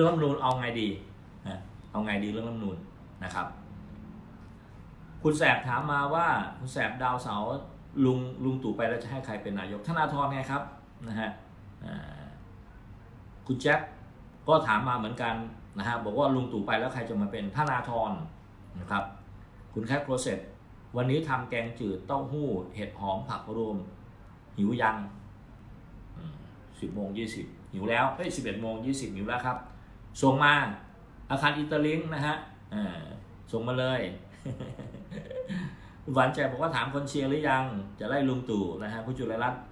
เรื่องรัฐมนูญเอาไงดีเอาไงดีเรื่องรัฐมนูญนะครับ คุณแสบถามมาว่าคุณแสบดาวเสาลุงลุงตู่ไปแล้วจะให้ใครเป็นนายกธนาธรไงครับนะฮะคุณแจ็คก็ถามมาเหมือนกันนะฮะบอกว่าลุงตู่ไปแล้วใครจะมาเป็นธนาธรนะครับ คุณแคทโปรเซสวันนี้ทำแกงจืดเต้าหู้ เห็ดหอมผักรวม หิวยังสิบโมงยี่สิบหิวแล้วเฮ้ยสิบเอ็ดโมงยี่สิบหิวแล้วครับ ส่งมาอาคารอิตาลิงนะฮะอ่าส่งมาเลยหวานใจบอกว่าถามคนเชียร์หรือยัง จะไล่ลุงตู่นะฮะคุณจุลรัตน์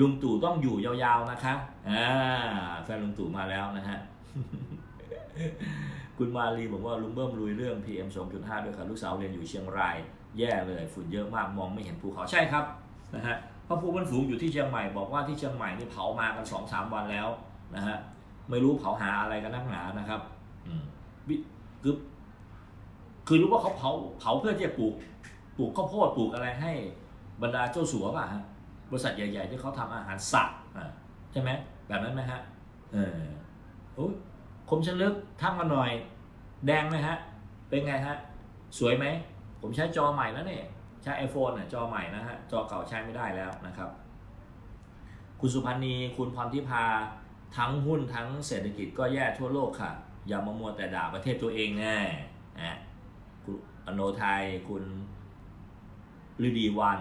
ลุงตู่ต้องอยู่ยาวๆนะคะอ่าแฟนลุงตู่มาแล้วนะฮะคุณมาลีบอกว่าลุงเบิ้มลุยเรื่อง PM 2.5 ด้วยค่ะลูกสาวเรียนอยู่เชียงราย แย่เลยฝุ่นเยอะมากมองไม่เห็นภูเขาใช่ครับนะฮะพระภูมันสูงอยู่ที่เชียงใหม่บอกว่าที่เชียงใหม่นี่เผามากัน2อสวันแล้วนะฮะ ไม่รู้เผาหาอะไรกันนักหนานะครับ อืมวิคือคือรู้ว่าเขาเผาเผาเพื่อที่จะปลูกปลูกข้าวโพดปลูกอะไรให้บรรดาเจ้าสัวป่ะฮะบริษัทใหญ่ ๆ ที่เขาทำอาหารสัตว์อะใช่ไหมแบบนั้นไหมฮะเออโอ้ยคมชันลึกทักมาหน่อย แดงไหมฮะ เป็นไงฮะ สวยไหม ผมใช้จอใหม่แล้วเนี่ย ใช้ iPhone น่ะจอใหม่นะฮะ จอเก่าใช้ไม่ได้แล้วนะครับ คุณสุพันธ์นีคุณพรทิพา ทั้งหุ้นทั้งเศรษฐกิจก็แย่ทั่วโลกค่ะ อย่ามามัวแต่ด่าประเทศตัวเองแน่นะคุณอโนไทยคุณฤดีวัน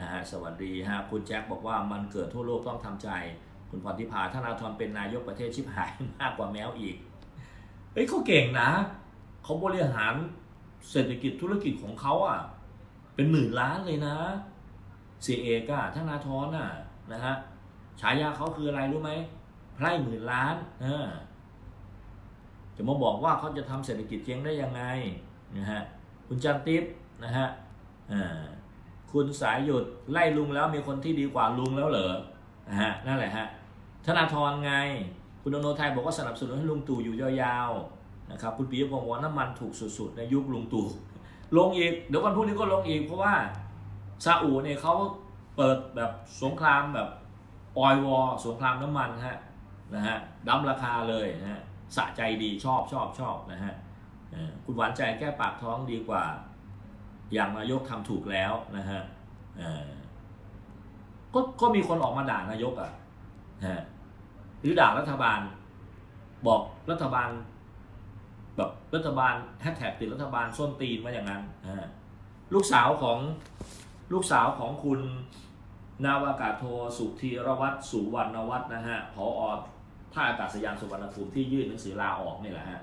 นะฮะสวัสดีฮะคุณแจ็คบอกว่ามันเกิดทั่วโลกต้องทำใจ คุณพรทิพาท่านอาธรเป็นนายกประเทศชิบหายมากกว่าแมวอีกเฮ้ยเขาเก่งนะเขาบริหารเศรษฐกิจธุรกิจของเขาอะเป็นหมื่นล้านเลยนะเสียเอกอะธนาธรน่ะนะฮะฉายาเขาคืออะไรรู้ไหม ไพร่หมื่นล้านเออจะมาบอกว่าเขาจะทำเศรษฐกิจเจ๊งได้ยังไงนะฮะคุณจันทิพย์นะฮะอ่าคุณสายหยุดไล่ลุงแล้วมีคนที่ดีกว่าลุงแล้วเหรอนะฮะนั่นแหละฮะธนาธรไง คุณอโนไทยบอกว่าสนับสนุนให้ลุงตู่อยู่ยาวๆนะครับคุณปียพงศ์บอกว่าน้ำมันถูกสุดๆ ในยุคลุงตู่ลงอีก เดี๋ยววันพรุ่งนี้ก็ลงอีก เพราะว่าซาอุเนี่ยเขาเปิดแบบสงครามแบบออยวอร์สงครามน้ำมันฮะ นะฮะดั้มราคาเลยนะฮะสะใจดีชอบชอบชอบนะฮะคุณหวานใจแก้ปากท้องดีกว่า อย่างนายกทำถูกแล้วนะฮะก็ก็มีคนออกมาด่านายกอะฮะหรือด่ารัฐบาล บอกรัฐบาลแบบรัฐบาลแฮชแท็กติดรัฐบาลส้นตีนมาอย่างนั้นลูกสาวของลูกสาวของคุณนาวากาโทสุธีรวัตรสุวรรณวัฒน์นะฮะผอ ท่าอากาศยานสุวรรณภูมิที่ยื่นหนังสือลาออกนี่แหละฮะ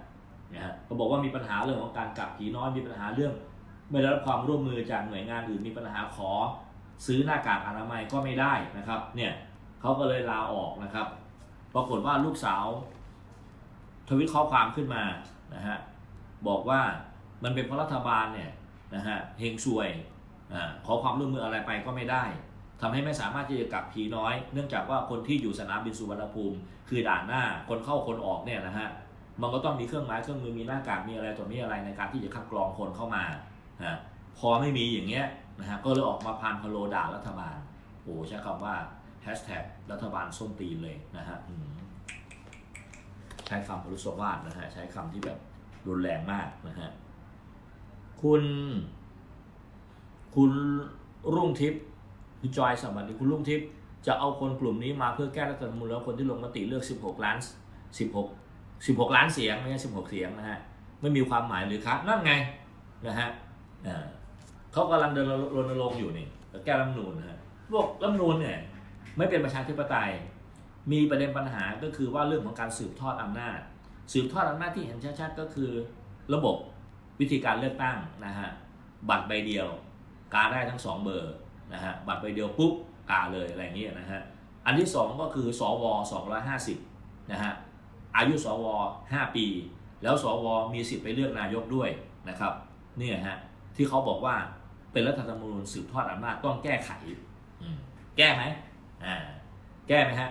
นะฮะก็บอกว่ามีปัญหาเรื่องของการกักผีน้อยมีปัญหาเรื่อง ไม่ได้รับความร่วมมือจากหน่วยงานอื่นมีปัญหาขอ ซื้อหน้ากากอนามัยก็ไม่ได้นะครับ เนี่ยเขาก็เลยลาออกนะครับ ปรากฏว่าลูกสาวทวิตข้อความขึ้นมานะฮะบอกว่ามันเป็นเพราะรัฐบาลเนี่ยนะฮะเฮงซวยอาขอความร่วมมืออะไรไปก็ไม่ได้ ทำให้ไม่สามารถที่จะกลับผีน้อย เนื่องจากว่าคนที่อยู่สนามบินสุวรรณภูมิ คือด่านหน้าคนเข้าคนออกเนี่ยนะฮะมันก็ต้องมีเครื่องไม้เครื่องมือมีหน้ากากมีอะไรตัวนี้อะไรในการที่จะคัดกรองคนเข้ามานะพอไม่มีอย่างเงี้ยนะฮะก็เลยออกมาพานพะโลด่ารัฐบาลโอ้ใช้คำว่าแฮชแท็กรัฐบาลส้นตีนเลยนะฮะใช้คำพรุษวาทนะฮะใช้คำที่แบบรุนแรงมากนะฮะคุณ คุณรุ่งทิพย์ คุณจอยสวัสดีคุณรุ่งทิพย์จะเอาคนกลุ่มนี้มาเพื่อแก้รัฐธรรมนูญแล้วคนที่ลงมติเลือก 16 ล้าน 16 16 ล้านเสียงไม่ใช่16 เสียงนะฮะไม่มีความหมายหรือครับนั่นไงนะฮะเขากำลังเดินรณรงค์อยู่นี่แก้รัฐธรรมนูญนะฮะบอกรัฐธรรมนูญเนี่ยไม่เป็นประชาธิปไตย มีประเด็นปัญหาก็คือว่าเรื่องของการสืบทอดอำนาจ สืบทอดอำนาจที่เห็นชัดๆก็คือ ระบบวิธีการเลือกตั้งนะฮะบัตรใบเดียว การได้ทั้งสองเบอร์ นะฮะบัตรใบเดียวปุ๊บกาเลยอะไรอย่างเงี้ยนะฮะอันที่สองก็คือสว250นะฮะอายุสว 5 ปี แล้วสวมีสิทธิ์ไปเลือกนายกด้วยนะครับเนี่ยฮะที่เขาบอกว่าเป็นรัฐธรรมนูญสืบทอดอำนาจต้องแก้ไขอืมแก้ไหมอ่าแก้ไหมฮะ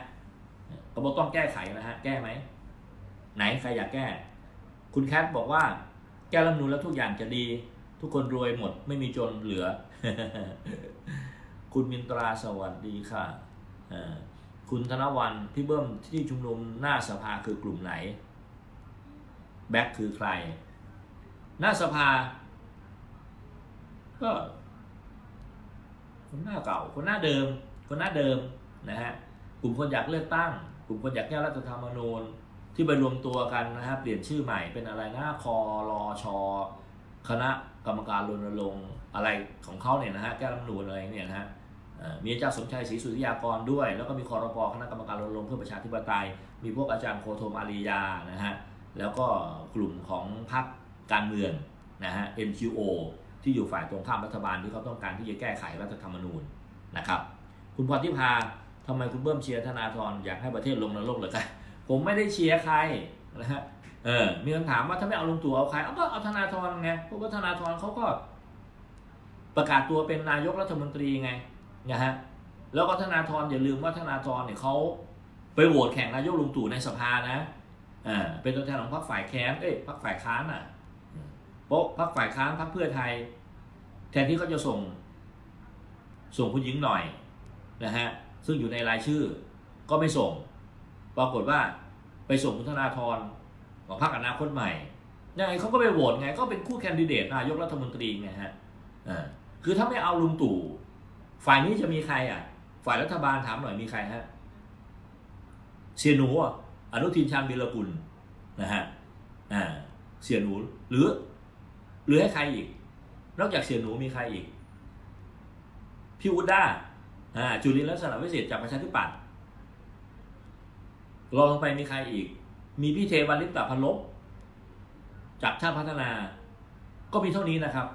ก็บอกต้องแก้ไขนะฮะแก้ไหมไหนใครอยากแก้ คุณแคทบอกว่า แก้รัฐธรรมนูลแล้วทุกอย่างจะดี ทุกคนรวยหมดไม่มีจนเหลือ คุณมินตราสวัสดีค่ะคุณธนวันพี่เบิ้มที่ชุมนุมหน้าสภาคือกลุ่มไหน แบ็คคือใคร หน้าสภา ก็ คนหน้าเก่า คนหน้าเดิม คนหน้าเดิมนะฮะกลุ่มคนอยากเลือกตั้ง กลุ่มคนอยากแก้รัฐธรรมนูญที่ไปรวมตัวกันนะฮะเปลี่ยนชื่อใหม่เป็นอะไรหนะคอรอชอคณะ กรรมการรณรงค์อะไรของเขาเนี่ยนะฮะแก้รัฐมนูญอะไรเนี่ยนะฮะมีอาจารย์สมชัยศรีสุริยากรด้วย แล้วก็มีคอรปคณะกรรมการรณรงค์เพื่อประชาธิปไตย มีพวกอาจารย์โคโทมอารียานะฮะแล้วก็กลุ่มของพรรคการเมืองนะฮะ NGO ที่อยู่ฝ่ายตรงข้ามรัฐบาลที่เขาต้องการที่จะแก้ไขรัฐธรรมนูญนะครับคุณพรทิพาทำไมคุณเบิ้มเชียร์ธนาธรอยากให้ประเทศลงนรกเหรือกันผมไม่ได้เชียร์ใครนะฮะ เออ มีคำถามว่าถ้าไม่เอาลุงตู่เอาใครเอาก็เอาธนาธรไงเพราะว่าธนาธรเขาก็ ประกาศตัวเป็นนายกรัฐมนตรีไงนะฮะแล้วก็ธนาธรอย่าลืมว่าธนาธรเนี่ยเขาไปโหวตแข่งนายกลุงตู่ในสภานะอ่าเป็นตัวแทนของพรรคฝ่ายแค้นเอ้ยพรรคฝ่ายค้านอะโป๊ะพรรคฝ่ายค้านพรรคเพื่อไทย แทนที่เขาจะส่ง ส่งคุณหญิงหน่อยนะฮะซึ่งอยู่ในรายชื่อ ก็ไม่ส่ง ปรากฏว่าไปส่งคุณธนาธร ของพรรคอนาคตใหม่ยังไงเขาก็ไปโหวตไง ก็เป็นคู่แคนดิเดตนายกรัฐมนตรีไงฮะอ่าคือถ้าไม่เอาลุงตู่ ฝ่ายนี้จะมีใครอะ ฝ่ายรัฐบาลถามหน่อยมีใครฮะเสียหนูอะอนุทินชาญวีรกุลนะฮะอ่าเสียหนูหรือ หรือให้ใครอีก นอกจากเสียหนูมีใครอีก พี่อุดด้าอ่าจุลินลักษณะวิเศษจากประชาธิปัตย์รองไปมีใครอีก มีพี่เทวันลิปตาพลบจากชาติพัฒนา ก็มีเท่านี้นะครับ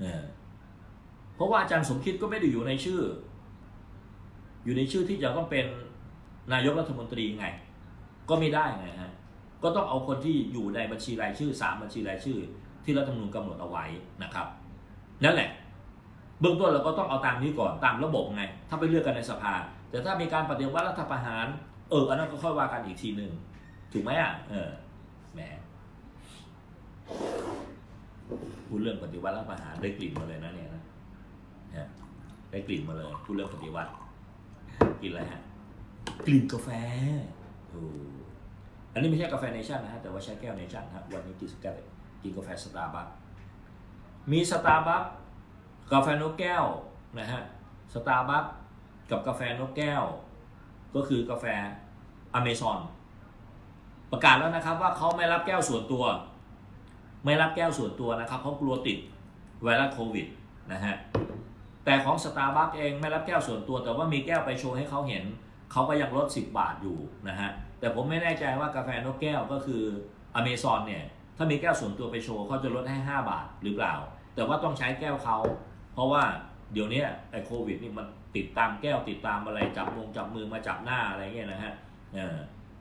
เออเพราะว่าอาจารย์สมคิดก็ไม่ได้อยู่ในชื่อ อยู่ในชื่อที่จะต้องเป็นนายกรัฐมนตรีไง ก็ไม่ได้ไงฮะก็ต้องเอาคนที่อยู่ในบัญชีรายชื่อสามบัญชีรายชื่อ ที่รัฐธรรมนูญกำหนดเอาไว้นะครับ นั่นแหละ เบื้องต้นเราก็ต้องเอาตามนี้ก่อนตามระบบไง ถ้าไปเลือกกันในสภา แต่ถ้ามีการปฏิวัติรัฐประหาร เอออันนั้นก็ค่อยว่ากันอีกทีหนึ่ง ถูกไหมอะ เออ แหม พูดเรื่องปฏิวัติรัฐประหารได้กลิ่นมาเลยนะเนี่ยนะเนี่ยได้กลิ่นมาเลย พูดเรื่องปฏิวัติ กินอะไรฮะ กลิ่นกาแฟโอ้อันนี้ไม่ใช่กาแฟเนชั่นนะฮะ แต่ว่าใช้แก้วเนชั่นครับวันนี้กินกาแฟกินกาแฟสตาร์บัค มีสตาร์บัค กาแฟนกแก้วนะฮะ สตาร์บัคกับกาแฟนกแก้ว ก็คือกาแฟอเมซอน ประกาศแล้วนะครับว่าเขาไม่รับแก้วส่วนตัว ไม่รับแก้วส่วนตัวนะครับเขากลัวติดไวรัสโควิดนะฮะแต่ของสตาร์บัคเองไม่รับแก้วส่วนตัว แต่ว่ามีแก้วไปโชว์ให้เขาเห็นเขาก็ยังลด 10 บาทอยู่นะฮะแต่ผมไม่แน่ใจว่ากาแฟนกแก้วก็คืออเมซอนเนี่ยถ้ามีแก้วส่วนตัวไปโชว์เขาจะลดให้ 5 บาทหรือเปล่า แต่ว่าต้องใช้แก้วเขาเพราะว่าเดี๋ยวนี้ไอ้โควิดนี่มันติดตามแก้วติดตามอะไรจับมงจับมือมาจับหน้าอะไรเงี้ยนะฮะเออ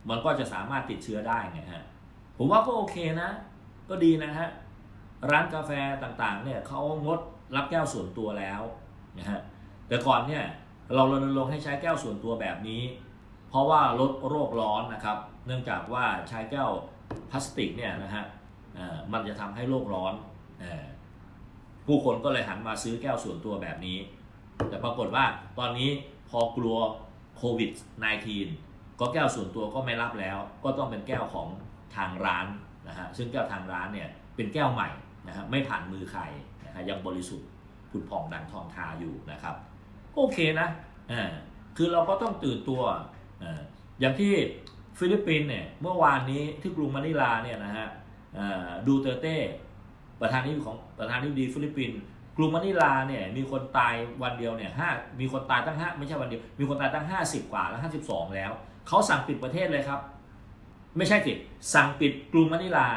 มันก็จะสามารถติดเชื้อได้ไงฮะผมว่าก็โอเคนะ ก็ดีนะฮะร้านกาแฟต่างๆเนี่ยเขางดรับแก้วส่วนตัวแล้วนะฮะแต่ก่อนเนี่ยเรารณรงค์ให้ใช้แก้วส่วนตัวแบบนี้ เพราะว่าลดโรคร้อนนะครับ เนื่องจากว่าใช้แก้วพลาสติกเนี่ยนะฮะมันจะทำให้โลกร้อนอผู้คนก็เลยหันมาซื้อแก้วส่วนตัวแบบนี้ แต่ปรากฏว่าตอนนี้พอกลัวโควิด -19 ก็แก้วส่วนตัวก็ไม่รับแล้ว ก็ต้องเป็นแก้วของทางร้านนะฮะซึ่งแก้วทางร้านเนี่ยเป็นแก้วใหม่นะฮะไม่ผ่านมือใครนะฮะยังบริสุทธิ์ผุดผ่องดังทองทาอยู่นะครับโอเคนะอ่าคือเราก็ต้องตื่นตัวอ่าอย่างที่ฟิลิปปินส์เนี่ยเมื่อวานนี้ที่กรุงมะนิลาเนี่ยนะฮะอ่าดูเตอร์เต้ประธานาธิบดีของประธานาธิบดีฟิลิปปินส์กรุงมะนิลาเนี่ยมีคนตายวันเดียวเนี่ยห้ามีคนตายตั้งห้าไม่ใช่วันเดียว มีคนตายตั้งห้าสิบกว่าแล้วห้าสิบสองแล้ว เขาสั่งปิดประเทศเลยครับ ไม่ใช่สิสั่งปิดกรุงมะนิลา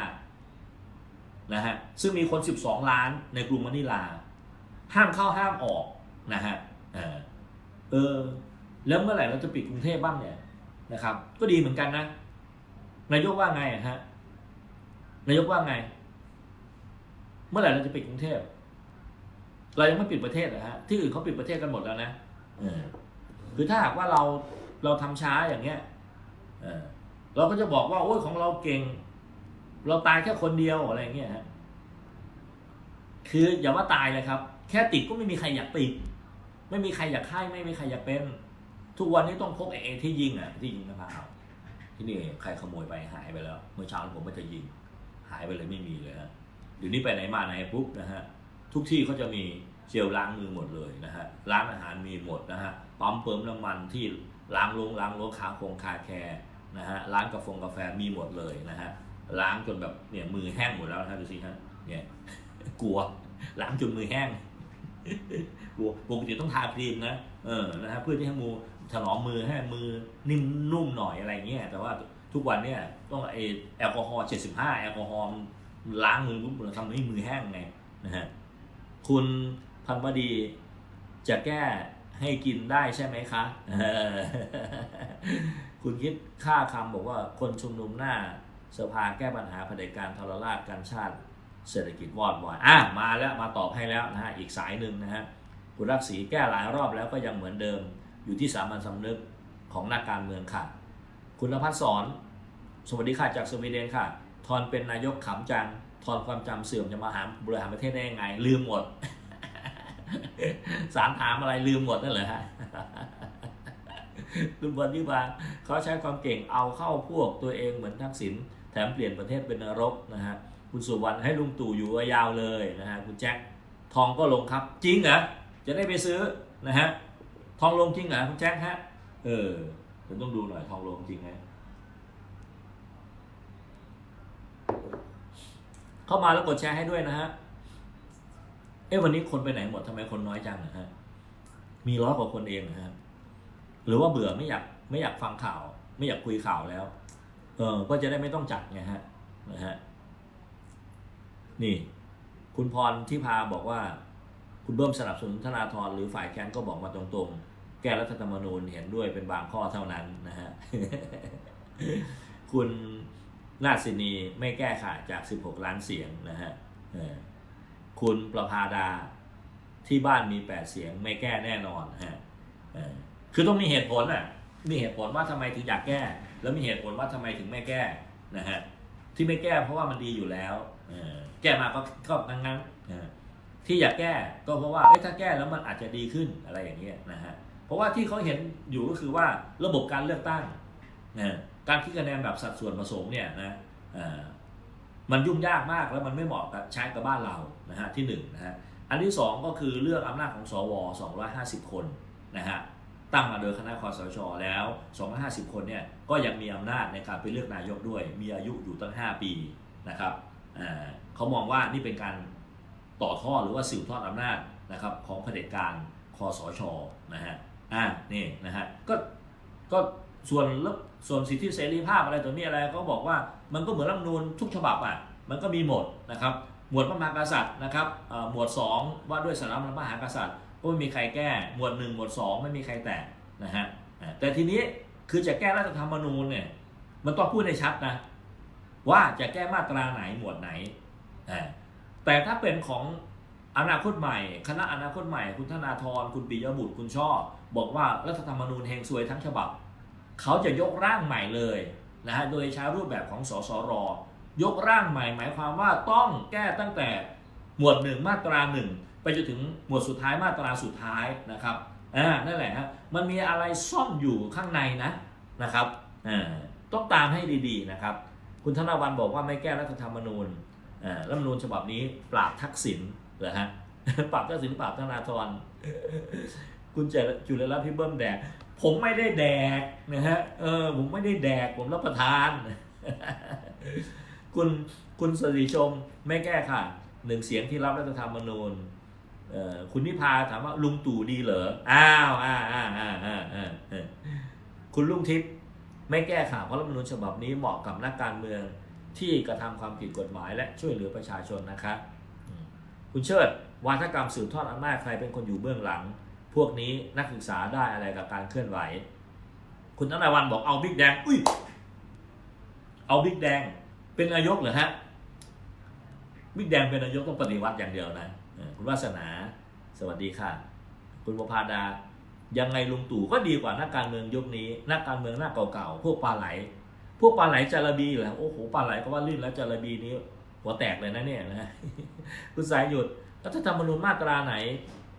นะฮะซึ่งมีคน 12 ล้านในกรุงมะนิลา ห้ามเข้าห้ามออกนะฮะเออแล้วเมื่อไหร่เราจะปิดกรุงเทพบ้างเนี่ยนะครับ ก็ดีเหมือนกันนะนายกว่าไงฮะนายกว่าไง เมื่อไหร่เราจะปิดกรุงเทพเรายังไม่ปิดประเทศนะฮะที่อื่นเขาปิดประเทศกันหมดแล้วนะคือถ้าหากว่าเรา เราทำช้าอย่างเงี้ยเออเราก็จะบอกว่าโอ้ยของเราเก่ง เราตายแค่คนเดียวอะไรเงี้ยฮะคืออย่าว่าตายเลยครับ แค่ติดก็ไม่มีใครอยากติด ไม่มีใครอยากไข้ไม่มีใครอยากเป็น ทุกวันนี้ต้องพกไอ้เอที่ยิงอะที่ยิงมะพราที่นี่ใครขโมยไปหายไปแล้ว เมื่อเช้าผมก็จะยิง หายไปเลยไม่มีเลยฮะเดี๋ยวนี้ไปไหนมาไหนปุ๊บนะฮะทุกที่เขาจะมี เจลล้างมือหมดเลยนะฮะร้านอาหารมีหมดนะฮะปั๊มเติมน้ำมันที่ล้างลงล้างรถคาคงคาแคร์นะฮะร้านกาแฟกาแฟมีหมดเลยนะฮะล้างจนแบบเนี่ยมือแห้งหมดแล้วนะฮะดูสิฮะเนี่ยกลัวล้างจนมือแห้งกลัวปกติต้องทาครีมนะเออนะฮะเพื่อที่ให้มือถนอมมือให้มือนิ่มนุ่มหน่อยอะไรเงี้ยแต่ว่าทุกวันเนี่ยต้องไอแอลกอฮอล์75แอลกอฮอล์ล้างมือปุ๊บทำให้มือแห้งไงนะฮะคุณ พันวดี จะแก้ให้กินได้ใช่ไหมคะคุณคิดค่าคำบอกว่าคนชุมนุมหน้าสภาแก้ปัญหาเผด็จการทรราชการชาติเศรษฐกิจวอดวายอะมาแล้วมาตอบให้แล้วนะฮะอีกสายหนึ่งนะฮะคุณรักศรีแก้หลายรอบแล้วก็ยังเหมือนเดิม อยู่ที่สามัญสำนึกของนักการเมืองค่ะ คุณนภัสสอน สวัสดีค่ะจากสวีเดนค่ะ ทอนเป็นนายกขำจัง ทอนความจำเสื่อมจะมาหาบริหารประเทศได้ยังไง ลืมหมด สารถามอะไรลืมหมดนั่นเหรอฮะคุณบอลที่มาเขาใช้ความเก่งเอาเข้าพวกตัวเองเหมือนทักษิณแถมเปลี่ยนประเทศเป็นนรกนะฮะคุณสุวรรณให้ลุงตู่อยู่ยาวเลยนะฮะคุณแจ็คทองก็ลงครับ จริงเหรอจะได้ไปซื้อนะฮะทองลงจริงเหรอคุณแจ็คฮะเออเดี๋ยวต้องดูหน่อยทองลงจริงไหมเข้ามาแล้วกดแชร์ให้ด้วยนะฮะ เอ๊ะวันนี้คนไปไหนหมดทำไมคนน้อยจังนะฮะ มีร้อยกว่าคนเองนะฮะ หรือว่าเบื่อไม่อยากไม่อยากฟังข่าว ไม่อยากคุยข่าวแล้ว เออ ก็จะได้ไม่ต้องจัดไงฮะนะฮะ นี่ คุณพรที่พาบอกว่า คุณเบิ้มสนับสนุนธนาธรหรือฝ่ายแคนก็บอกมาตรงๆ แก้รัฐธรรมนูญเห็นด้วยเป็นบางข้อเท่านั้นนะฮะ คุณนาศินีไม่แก้ค่ะจาก 16 ล้านเสียงนะฮะเออ คุณประภาดาที่บ้านมี8เสียงไม่แก้แน่นอนฮะคือต้องมีเหตุผลอะมีเหตุผลว่าทำไมถึงอยากแก้ แล้วมีเหตุผลว่าทำไมถึงไม่แก้นะฮะที่ไม่แก้เพราะว่ามันดีอยู่แล้วอแก้มาก็ก็งั้นงั้นๆที่อยากแก้ก็เพราะว่าเอ้ถ้าแก้แล้วมันอาจจะดีขึ้นอะไรอย่างเงี้ยนะฮะเพราะว่าที่เขาเห็นอยู่ก็คือว่าระบบการเลือกตั้งนะการคิดคะแนนแบบสัดส่วนผสมเนี่ยนะอ่อ มันยุ่งยากมากแล้วมันไม่เหมาะกับใช้กับบ้านเรานะฮะที่หนึ่งนะฮะอันที่สองก็คือเรื่องอำนาจของสว 250 คนนะฮะตั้งมาโดยคณะคอสชแล้ว 250 คนเนี่ยก็ยังมีอำนาจในการไปเลือกนายกด้วย มีอายุอยู่ตั้ง 5 ปีนะครับเขามองว่านี่เป็นการต่อทอดหรือว่าสืบทอดอำนาจนะครับของเผด็จการคอสชนะฮะอ่านี่นะฮะก็ก็ ส่วนส่วนสิทธิเสรีภาพอะไรตัวนี้อะไรก็บอกว่ามันก็เหมือนรัฐธรรมนูญทุกฉบับอะมันก็มีหมดนะครับหมวดพระมหากษัตริย์นะครับหมวด 2 ว่าด้วยสถาบันพระมหากษัตริย์ก็ไม่มีใครแก้หมวด 1 หมวด 2 ไม่มีใครแตะนะฮะแต่ทีนี้คือจะแก้รัฐธรรมนูญเนี่ยมันต้องพูดให้ชัดนะว่าจะแก้มาตราไหนหมวดไหน แต่ถ้าเป็นของอนาคตใหม่ คณะอนาคตใหม่ คุณธนาธรคุณปิยบุตรคุณช่อ บอกว่ารัฐธรรมนูญเฮงซวยทั้งฉบับ เขาจะยกร่างใหม่เลยนะฮะโดยใช้รูปแบบของสสร ยกร่างใหม่ หมายความว่าต้องแก้ตั้งแต่หมวดหนึ่งมาตราหนึ่งไปจนถึงหมวดสุดท้ายมาตราสุดท้ายนะครับอ่านั่นแหละฮะมันมีอะไรซ่อนอยู่ข้างในนะนะครับอ่าต้องตามให้ดีๆนะครับ คุณธนวันบอกว่าไม่แก้รัฐธรรมนูญอ่ารัฐธรรมนูญฉบับนี้ปราบทักษิณเหรอฮะปราบทักษิณปราบธนาธรคุณเจจุลรัตน์พี่เบิ้มแดก ผมไม่ได้แดกนะฮะเออ ผมไม่ได้แดก ผมรับประทาน คุณคุณสรีชมไม่แก้ค่ะหนึ่งเสียงที่รับรัฐธรรมนูญเอ่อคุณนิพาถามว่าลุงตู่ดีเหรอ อ้าวอ่าอ่าอ่าอ่าอ่าเออคุณลุงทิพย์ไม่แก้ค่ะเพราะรัฐมนูญฉบับนี้เหมาะกับนักการเมืองที่กระทำความผิดกฎหมาย และช่วยเหลือประชาชนนะคะ คุณเชิดวาทกรรมสืบทอดอำนาจใครเป็นคนอยู่เบื้องหลัง พวกนี้นักศึกษาได้อะไรกับการเคลื่อนไหว คุณธนวันบอกเอาบิ๊กแดง อุ้ย เอาบิ๊กแดง เป็นนายกเหรอฮะ บิ๊กแดงเป็นนายกต้องปฏิวัติอย่างเดียวนะ คุณวาสนา สวัสดีค่ะ คุณประภาดา ยังไงลุงตู่ก็ดีกว่านักการเมืองยุคนี้ นักการเมืองหน้าเก่าๆ พวกปลาไหล พวกปลาไหลจาระบีเหรอ โอ้โห ปลาไหลก็ว่าลื่นแล้วจาระบีนี้หัวแตกเลยนะเนี่ยนะ คุณสายหยุด รัฐธรรมนูญมาตราไหน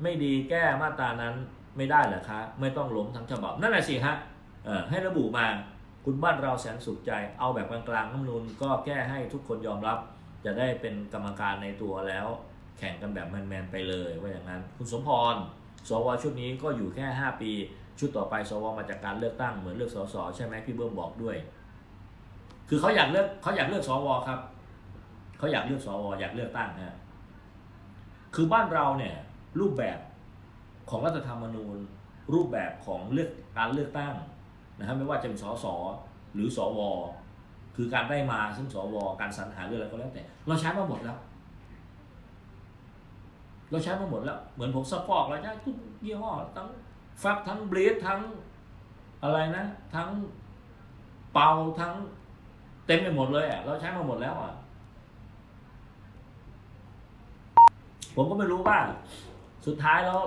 ไม่ดีแก้มาตรานั้นไม่ได้เหรอคะไม่ต้องล้มทั้งฉบับนั่นแหละสิฮะให้ระบุมาคุณบ้านเราแสนสุขใจ เอาแบบกลางๆรัฐธรรมนูญก็แก้ให้ทุกคนยอมรับ จะได้เป็นกรรมการในตัวแล้ว แข่งกันแบบแมนๆไปเลยว่าอย่างนั้น คุณสมพรสวชุดนี้ก็อยู่แค่ 5 ปี ชุดต่อไปสวมาจากการเลือกตั้งเหมือนเลือกสสใช่ไหมพี่เบิ้มบอกด้วย คือเขาอยากเลือกเขาอยากเลือกสวครับเขาอยากเลือกสวอยากเลือกตั้งนะคือบ้านเราเนี่ย รูปแบบของรัฐธรรมนูญ รูปแบบของเลือกการเลือกตั้งนะฮะไม่ว่าจะเป็นสสหรือสวคือการได้มาซึ่งสวการสรรหาเรื่องอะไรก็แล้วแต่ เราใช้มาหมดแล้ว เราใช้มาหมดแล้ว เหมือนผมสปอกเราใช้ทุกยี่ห้อทั้งฟักทั้งเบลีดทั้งอะไรนะ ทั้งเป่าทั้งเต็มไปหมดเลยอะเราใช้มาหมดแล้วอะผมก็ไม่รู้ว่า สุดท้ายแล้ว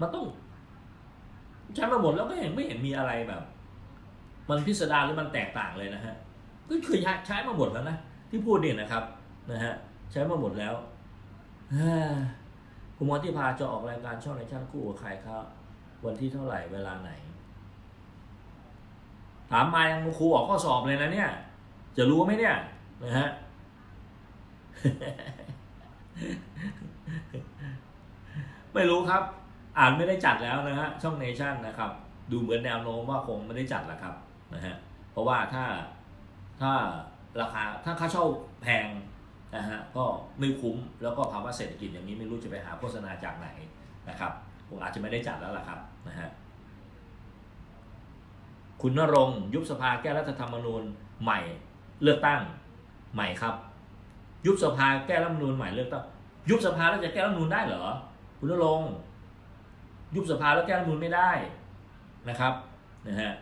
มันต้องใช้มาหมดแล้วก็เห็นไม่เห็นมีอะไรแบบ มันพิสดารหรือมันแตกต่างเลยนะฮะก็คือใช้มาหมดแล้วนะที่พูดเนี่ยนะครับนะฮะใช้มาหมดแล้วคุณหมอที่พาจะออกรายการช่องในช่างคู่กับใครครับวันที่เท่าไหร่เวลาไหน ถามมายังครูออกข้อสอบเลยนะเนี่ย จะรู้ไหมเนี่ยนะฮะ ไม่รู้ครับ อ่านไม่ได้จัดแล้วนะฮะช่องเนชั่นนะครับ ดูเหมือนแนวโน้มว่าคงไม่ได้จัดแล้วครับนะฮะเพราะว่าถ้าถ้าราคาถ้าค่าเช่าแพงนะฮะก็ไม่คุ้มแล้วก็ภาวะเศรษฐกิจอย่างนี้ไม่รู้จะไปหาโฆษณาจากไหนนะครับคงอาจจะไม่ได้จัดแล้วล่ะครับนะฮะคุณนรงยุบสภาแก้รัฐธรรมนูญใหม่เลือกตั้งใหม่ครับ ยุบสภาแก้รัฐธรรมนูญใหม่เลือกตั้งยุบสภาแล้วจะแก้รัฐธรรมนูญได้เหรอ คุณนรงยุบสภาแล้วแก้รัฐมนูญไม่ได้นะครับนะฮะ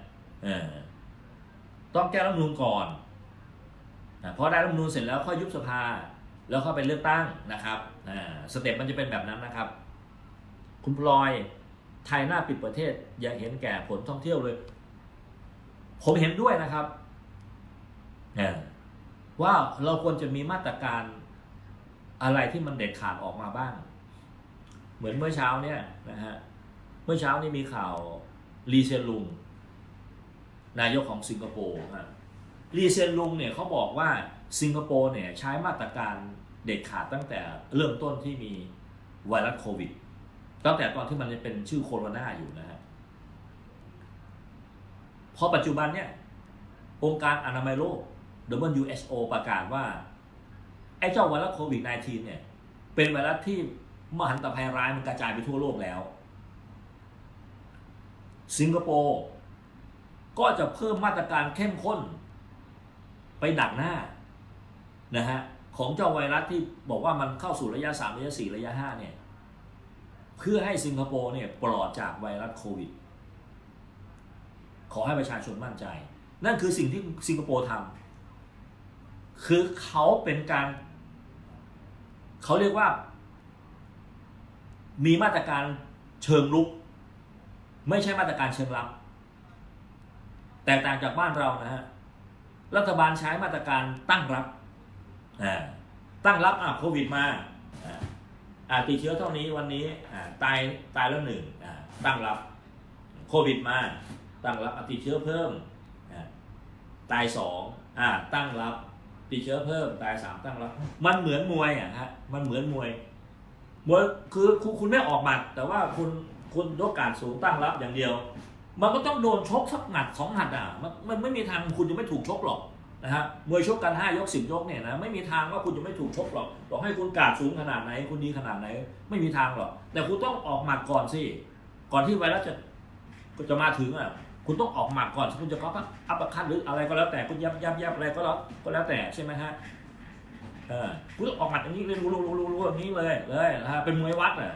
ต้องแก้รัฐมนูญก่อนนะพอได้รัฐมนูญเสร็จแล้วค่อยยุบสภา แล้วเข้าไปเลือกตั้งนะครับสเต็ปมันจะเป็นแบบนั้นนะครับ คุณพลอยไทยหน้าปิดประเทศอย่าเห็นแก่ผลท่องเที่ยวเลย ผมเห็นด้วยนะครับว่าเราควรจะมีมาตรการอะไรที่มันเด็ดขาดออกมาบ้าง เหมือนเมื่อเช้าเนี่ยนะฮะเมื่อเช้านี่มีข่าวลีเซียนลุง นายกของสิงคโปร์ฮะลีเซียนลุงเนี่ยเขาบอกว่าสิงคโปร์เนี่ยใช้มาตรการเด็ดขาดตั้งแต่เริ่มต้นที่มีไวรัสโควิด ตั้งแต่ตอนที่มันยังเป็นชื่อโคโรนาอยู่นะฮะพอปัจจุบันเนี่ยองค์การอนามัยโลก WHO ประกาศว่า ไอ้เจ้าไวรัสโควิด -19 เนี่ยเป็นไวรัสที่ มหันตภัยร้ายมันกระจายไปทั่วโลกแล้ว สิงคโปร์ก็จะเพิ่มมาตรการเข้มข้น ไปดักหน้านะฮะของเจ้าไวรัสที่บอกว่ามันเข้าสู่ระยะ 3 ระยะ 4 ระยะ 5 เนี่ย เพื่อให้สิงคโปร์เนี่ยปลอดจากไวรัสโควิด ขอให้ประชาชนมั่นใจ นั่นคือสิ่งที่สิงคโปร์ทำคือเขาเป็นการ เขาเรียกว่า มีมาตรการเชิงลุก ไม่ใช่มาตรการเชิงรับ แตกต่างจากบ้านเรานะฮะรัฐบาลใช้มาตรการตั้งรับตั้งรับอะโควิดมาอ่าติดเชื้อเท่านี้วันนี้อ่าตายตายแล้วหนึ่งอ่าตั้งรับโควิดมาตั้งรับติดเชื้อเพิ่มอ่าตายสองอ่าตั้งรับติดเชื้อเพิ่มตายสามตั้งรับ มันเหมือนมวยอะฮะมันเหมือนมวย มวยคือคุณคุณไม่ออกหมัด แต่ว่าคุณคุณยกการสูงตั้งรับอย่างเดียว มันก็ต้องโดนชกสักหมัดสองหมัดอะมันมันไม่มีทางคุณจะไม่ถูกชกหรอกนะฮะมวยชกกันห้ายกสิบยกเนี่ยนะไม่มีทางว่าคุณจะไม่ถูกชกหรอกต่อให้คุณกาดสูงขนาดไหน คุณดีขนาดไหน ไม่มีทางหรอก แต่คุณต้องออกหมัดก่อนสิก่อนที่ไวรัสจะจะมาถึงอะคุณต้องออกหมัดก่อนคุณจะก็อัปอร์คัตหรืออะไรก็แล้วแต่คุณยับยับยับอะไรก็แล้วก็แล้วแต่ใช่ไหมฮะ เออคุณต้องออกหมัดอย่างนี้เลยรู้รู้รู้รู้อย่างนี้เลยเลยนะฮะเป็นมวยวัดอะ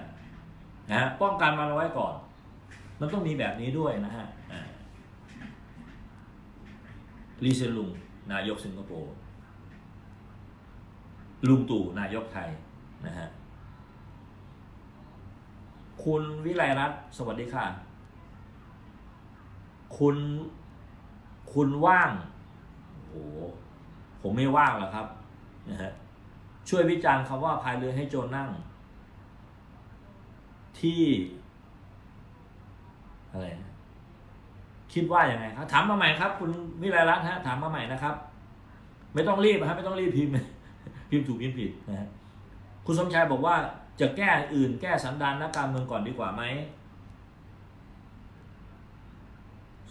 นะฮะป้องกันมันเอาไว้ก่อน มันต้องมีแบบนี้ด้วยนะฮะลีเซนลุงนายกสิงคโปร์ลุงตู่นายกไทยนะฮะคุณวิไลรัตน์สวัสดีค่ะ คุณคุณว่างโอ้โหผมไม่ว่างหรอกครับนะฮะ ช่วยวิจารณ์คำว่าพายเรือให้โจรนั่ง ที่อะไรคิดว่าอย่างไงครับถามมาใหม่ครับ คุณวิไลรัตน์ฮะถามมาใหม่นะครับ ไม่ต้องรีบนะครับไม่ต้องรีบพิมพ์พิมพ์ถูกพิมพ์ผิดนะฮะคุณสมชายบอกว่าจะแก้อื่นแก้สันดานนักการเมืองก่อนดีกว่าไหม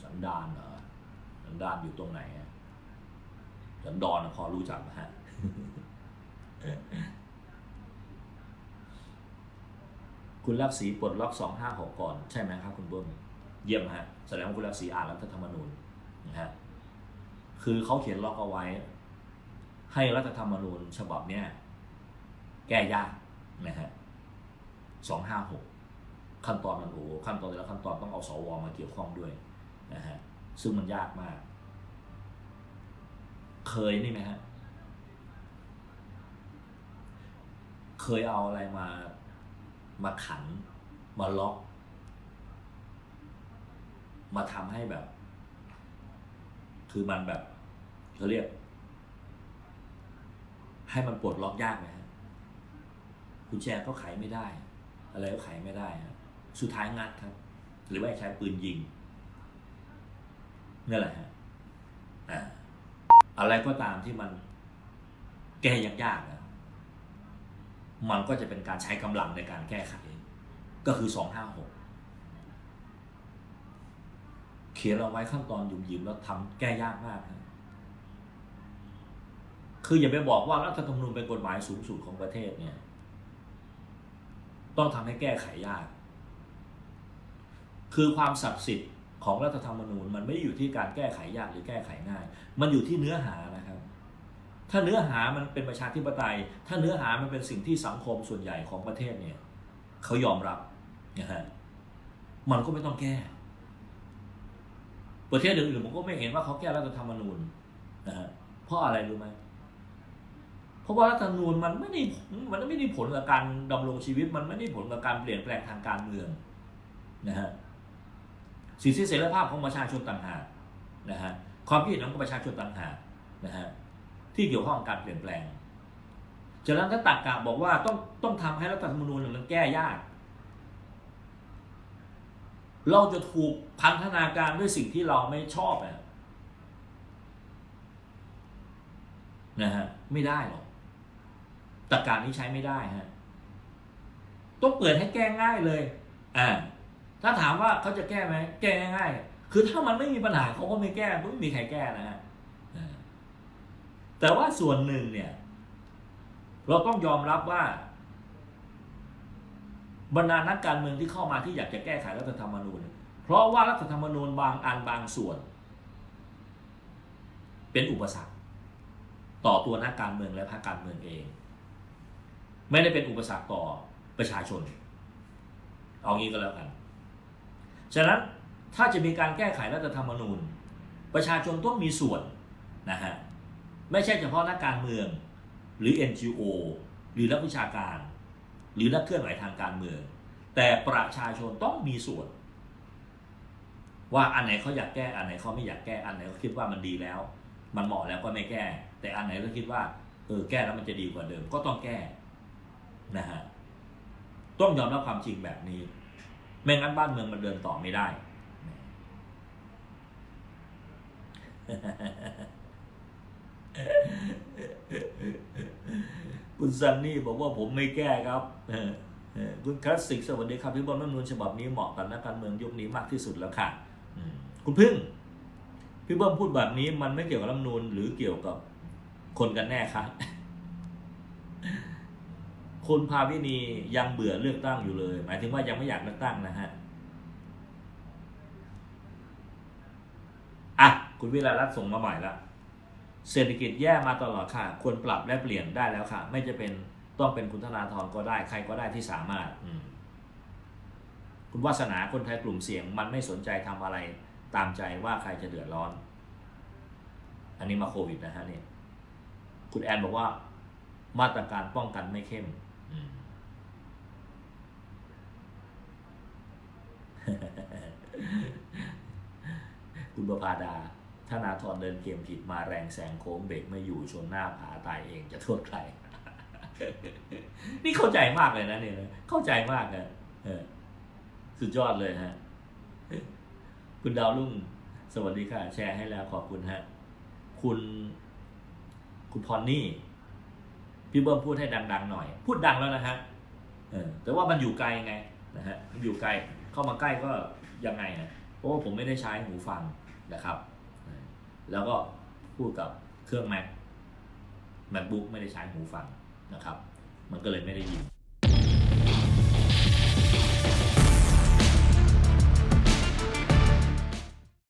สันดานเหรอสันดานอยู่ตรงไหนสันดอนพอรู้จักนะฮะ คุณรักสีปลดล็อกสองห้าหกก่อน ใช่ไหมครับคุณเบิ้มเยี่ยมฮะแสดงว่าคุณรักสีอ่านรัฐธรรมนูญนะฮะคือเขาเขียนล็อกเอาไว้ ให้รัฐธรรมนูญฉบับเนี้ยแก้ยากนะฮะสองห้าหกขั้นตอนมันโอ้ขั้นตอนแต่ละขั้นตอนต้องเอาสวมาเกี่ยวข้องด้วยนะฮะซึ่งมันยากมาก เคยนี่ไหมฮะ เคยเอาอะไรมา มาขันมาล็อก มาทำให้แบบ คือมันแบบเขาเรียก ให้มันปลดล็อกยากไหมฮะกุญแจก็ไขไม่ได้ อะไรก็ไขไม่ได้ฮะสุดท้ายงัดครับ หรือว่าใช้ปืนยิงนี่แหละฮะอ่าอะไรก็ตามที่มันแก้ยากๆนะ มันก็จะเป็นการใช้กำลังในการแก้ไข ก็คือสองห้าหกเขียนเอาไว้ขั้นตอนหยุ่มหยิมแล้วทำแก้ยากมากนะคืออย่าไปบอกว่ารัฐธรรมนูญเป็นกฎหมายสูงสุดของประเทศเนี่ย ต้องทำให้แก้ไขยาก คือความศักดิ์สิทธิ์ของรัฐธรรมนูญมันไม่ได้อยู่ที่การแก้ไขยากหรือแก้ไขง่าย มันอยู่ที่เนื้อหา ถ้าเนื้อหามันเป็นประชาธิปไตย ถ้าเนื้อหามันเป็นสิ่งที่สังคมส่วนใหญ่ของประเทศเนี่ยเขายอมรับนะฮะมันก็ไม่ต้องแก้ ประเทศอื่นๆผมก็ไม่เห็นว่าเขาแก้รัฐธรรมนูญนะฮะเพราะอะไรรู้ไหมเพราะว่ารัฐธรรมนูญมันไม่ได้มันไม่ได้ผลกับการดำรงชีวิต มันไม่ได้ผลกับการเปลี่ยนแปลงทางการเมืองนะฮะสิทธิเสรีภาพของประชาชนต่างหากนะฮะความคิดเห็นของประชาชนต่างหากนะฮะ ที่เกี่ยวข้องการเปลี่ยนแปลงจากนั้นถ้าตักกะบอกว่าต้องต้องทำให้รัฐธรรมนูญมันแก้ยาก เราจะถูกพันธนาการด้วยสิ่งที่เราไม่ชอบอะนะฮะไม่ได้หรอกตรกการนี้ใช้ไม่ได้ฮะต้องเปิดให้แก้ง่ายเลยอ่าถ้าถามว่าเขาจะแก้ไหมแก้ง่ายๆคือถ้ามันไม่มีปัญหาเขาก็ไม่แก้ไม่มีใครแก้นะฮะ แต่ว่าส่วนหนึ่งเนี่ย เราต้องยอมรับว่า บรรดานักการเมืองที่เข้ามาที่อยากจะแก้ไขรัฐธรรมนูญ เพราะว่ารัฐธรรมนูญบางอันบางส่วน เป็นอุปสรรค ต่อตัวนักการเมืองและพรรคการเมืองเอง ไม่ได้เป็นอุปสรรคต่อประชาชน เอางี้ก็แล้วกัน ฉะนั้นถ้าจะมีการแก้ไขรัฐธรรมนูญ ประชาชนต้องมีส่วนนะฮะ ไม่ใช่เฉพาะนักการเมือง หรือ NGO หรือนักวิชาการ หรือนักเคลื่อนไหวทางการเมือง แต่ประชาชนต้องมีส่วน ว่าอันไหนเขาอยากแก้อันไหนเขาไม่อยากแก้อันไหนเขาคิดว่ามันดีแล้ว มันเหมาะแล้วก็ไม่แก้ แต่อันไหนเขาคิดว่าเออแก้แล้วมันจะดีกว่าเดิมก็ต้องแก้นะฮะต้องยอมรับความจริงแบบนี้ ไม่งั้นบ้านเมืองมันเดินต่อไม่ได้ คุณซันนี่บอกว่าผมไม่แก้ครับคุณคลาสสิกสวัสดีครับพี่บอลรัฐมนูญฉบับนี้เหมาะกับนักการเมืองยุคนี้มากที่สุดแล้วค่ะคุณพึ่ง พี่เบิ้มพูดแบบนี้มันไม่เกี่ยวกับรัฐมนูญหรือเกี่ยวกับคนกันแน่คะคุณภาวินียังเบื่อเลือกตั้งอยู่เลย หมายถึงว่ายังไม่อยากเลือกตั้งนะฮะอะคุณวิลารัตส่งมาใหม่ละ เศรษฐกิจแย่มาตลอดค่ะ ควรปรับและเปลี่ยนได้แล้วค่ะ ไม่จะเป็นต้องเป็นคุณธนาธรก็ได้ใครก็ได้ที่สามารถคุณวาสนาคนไทยกลุ่มเสี่ยง มันไม่สนใจทำอะไรตามใจว่าใครจะเดือดร้อน อันนี้มาโควิดนะฮะเนี่ย คุณแอนบอกว่า มาตรการป้องกันไม่เข้มอืมคุณประภาดา ธนาธรเดินเกมผิดมาแรงแซงโค้งเบรกไม่อยู่ชนหน้าผาตายเองจะโทษใคร นี่เข้าใจมากเลยนะเนี่ยเข้าใจมากนะสุดยอดเลยฮะ คุณดาวรุ่ง สวัสดีค่ะ แชร์ให้แล้วขอบคุณฮะ คุณ คุณพรนี่ พี่เบิ้มพูดให้ดัง ๆ หน่อย พูดดังแล้วนะฮะแต่ว่ามันอยู่ไกลไงนะฮะมันอยู่ไกล เข้ามาใกล้ก็ยังไงนะเพราะว่าผมไม่ได้ใช้หูฟังนะครับ แล้วก็พูดกับเครื่อง Mac MacBook ไม่ได้ใช้หูฟังนะครับ มันก็เลยไม่ได้ยิน